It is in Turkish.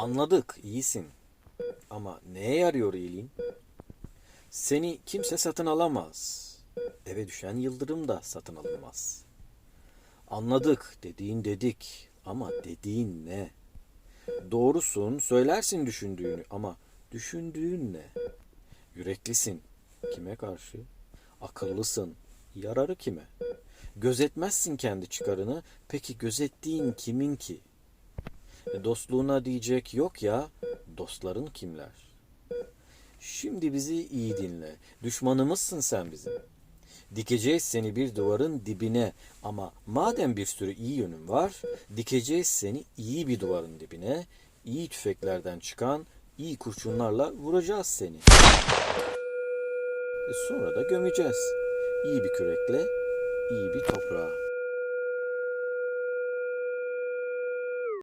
Anladık, iyisin. Ama neye yarıyor iyiliğin? Seni kimse satın alamaz. Eve düşen yıldırım da satın alınmaz. Anladık, dediğin dedik. Ama dediğin ne? Doğrusun, söylersin düşündüğünü ama düşündüğün ne? Yüreklisin. Kime karşı? Akıllısın. Yararı kime? Gözetmezsin kendi çıkarını. Peki gözettiğin kimin ki? E, Dostluğuna diyecek yok ya, dostların kimler? Şimdi bizi iyi dinle. Düşmanımızsın sen bizim. Dikeceğiz seni bir duvarın dibine ama madem bir sürü iyi yönün var, dikeceğiz seni iyi bir duvarın dibine, iyi tüfeklerden çıkan iyi kurşunlarla vuracağız seni. E sonra da gömeceğiz. İyi bir kürekle, iyi bir toprağa.